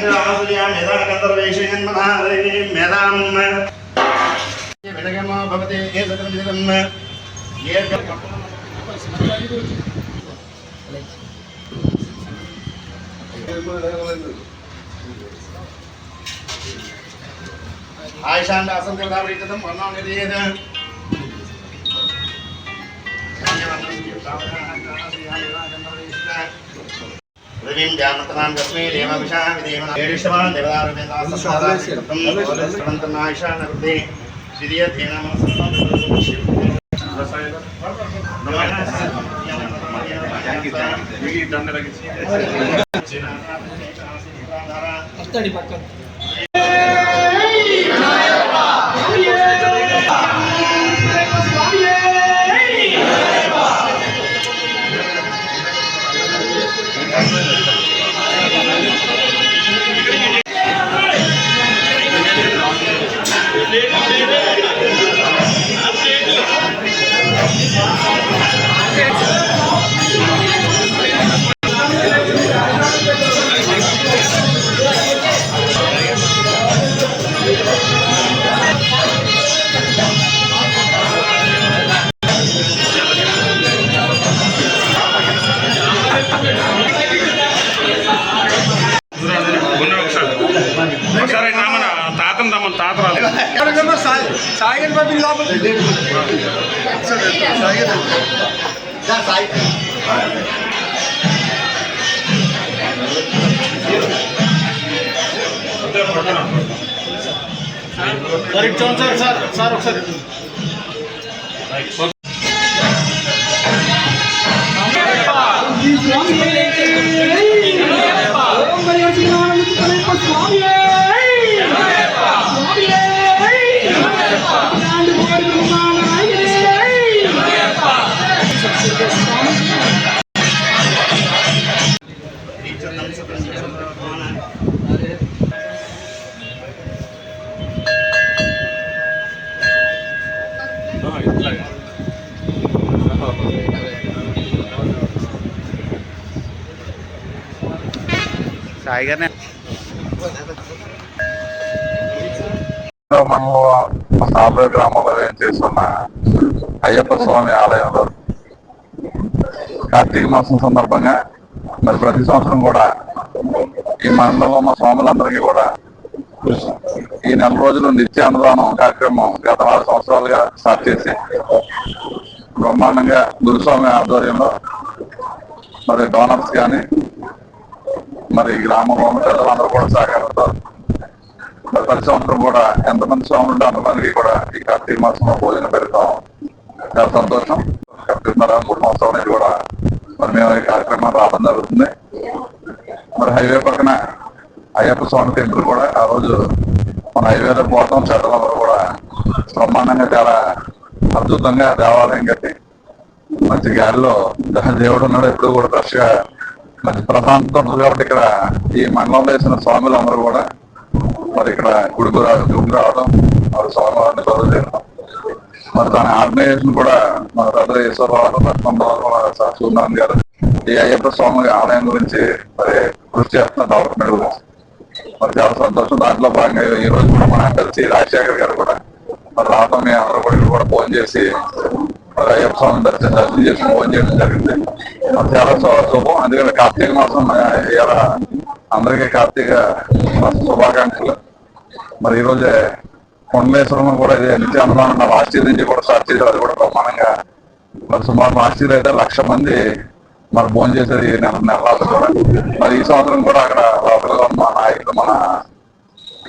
అగ్నిరాసుర్యాం యదా గంధర్వేషయన్ మహాదేవీం మేధాం విడగమో భవతి ఏదకం విదకం ఏకం ఆయుషాండ అసంతృతావృతం వర్ణం నిధేయత పృథ్వీం జానతనాం కస్మై దేవమిషామి దేవన ఏడిషమాన్ దేవదారుమేంద్రాయుషాన కృతే వస్తాడు పక్కన తాతను తమ్మని తాత రాలేదు సాయి పంపిణీ లోపల సార్ సార్ సార్ ఒకసారి సాయి గారిని మనలో సాబే గ్రామంలో ఏం చేస్తున్న అయ్యప్ప స్వామి ఆలయంలో కార్తీక మాసం సందర్భంగా మరి ప్రతి సంవత్సరం కూడా ఈ మండలంలో మా స్వాములందరికీ కూడా ఈ నెల రోజులు నిత్య అన్నదానం కార్యక్రమం గత ఆరు సంవత్సరాలుగా స్టార్ట్ చేసి బ్రహ్మాండంగా గురుస్వామి ఆధ్వర్యంలో మరి డోనర్స్ కానీ మరి గ్రామంలో ఉన్న పెద్దలందరూ కూడా సహకారంతో మరి ప్రతి సంవత్సరం కూడా ఎంతమంది స్వాములు ఉంటే అంతమందికి కూడా ఈ కార్తీక మాసంలో భోజనం పెడతాం. చాలా సంతోషం. కార్తీకన్నర మూడు సంవత్సరాల అనేది కూడా మరి మేము ఈ కార్యక్రమం రావడం జరుగుతుంది మరి హైవే పక్కన అయ్యప్ప స్వామి టెంపుల్ కూడా ఆ రోజు మన హైవేలో పోతాం చెడ్డలందరూ కూడా బ్రహ్మాండంగా చాలా అద్భుతంగా దేవాలయం కట్టి మంచి గాలిలో దేవుడు ఉన్నాడు ఎప్పుడు కూడా ఫ్రెష్గా మంచి ప్రశాంతత ఉంటుంది కాబట్టి ఇక్కడ ఈ మండలంలో వేసిన స్వాములు అందరూ కూడా మరి ఇక్కడ గుడికి రా- గుడికి రావడం మరి స్వామివారిని గౌరవ చేయడం మరి దాని ఆర్గనైజేషన్ కూడా మన పెద్ద ఈశ్వరరావు రత్నంరావు సార్ గారు. ఈ అయ్యప్ప స్వామి ఆలయం గురించి మరి కృషి చేస్తున్న డెవలప్మెంట్ గురించి. మరి చాలా సంతోషం. దాంట్లో భాగంగా ఈ రోజు కూడా మా కలిసి రాజశేఖర్ గారు కూడా మరి రావడం మీ అందరూ కూడా కూడా ఫోన్ చేసి మరి అయ్యప్ప స్వామి దర్శనం దర్శనం చేసి ఫోన్ చేయడం జరిగింది. మరి చాలా శుభం. అందుకని కార్తీక మాసం ఇలా అందరికీ కార్తీక శుభాకాంక్షలు. మరి ఈ రోజే కూడా ఇదే నిత్యానందం లాస్ట్ ఇయర్ నుంచి కూడా స్టార్ట్ చేశారు. అది కూడా ప్రమాణంగా మరి సుమారు లాస్ట్ ఇయర్ అయితే లక్ష మంది మరి భోజనం చేసేది నెల నెలలు కూడా. మరి ఈ సంవత్సరం కూడా అక్కడ రాత్రిలో ఉన్న మా నాయకులు మన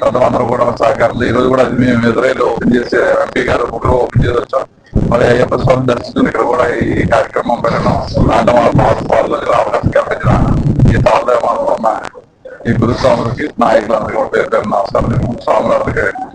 పెద్దలందరూ కూడా సహకారం ఈ రోజు కూడా అది మేము ఎదురైలు ఓపెన్ చేసే ఎంపీ గారు ముగ్గురు ఓపెన్ చేసి వచ్చాం మరి అయ్యప్ప స్వామి దర్శనం ఇక్కడ కూడా ఈ కార్యక్రమం పెట్టడం అంటే మన పాలు రావడానికి కల్పించిన ఈ తాళ్ళ మన ఈ గురుస్వాములకి నాయకులందరికీ కూడా పేరు పేరు నమస్కారం. స్వాములందరికీ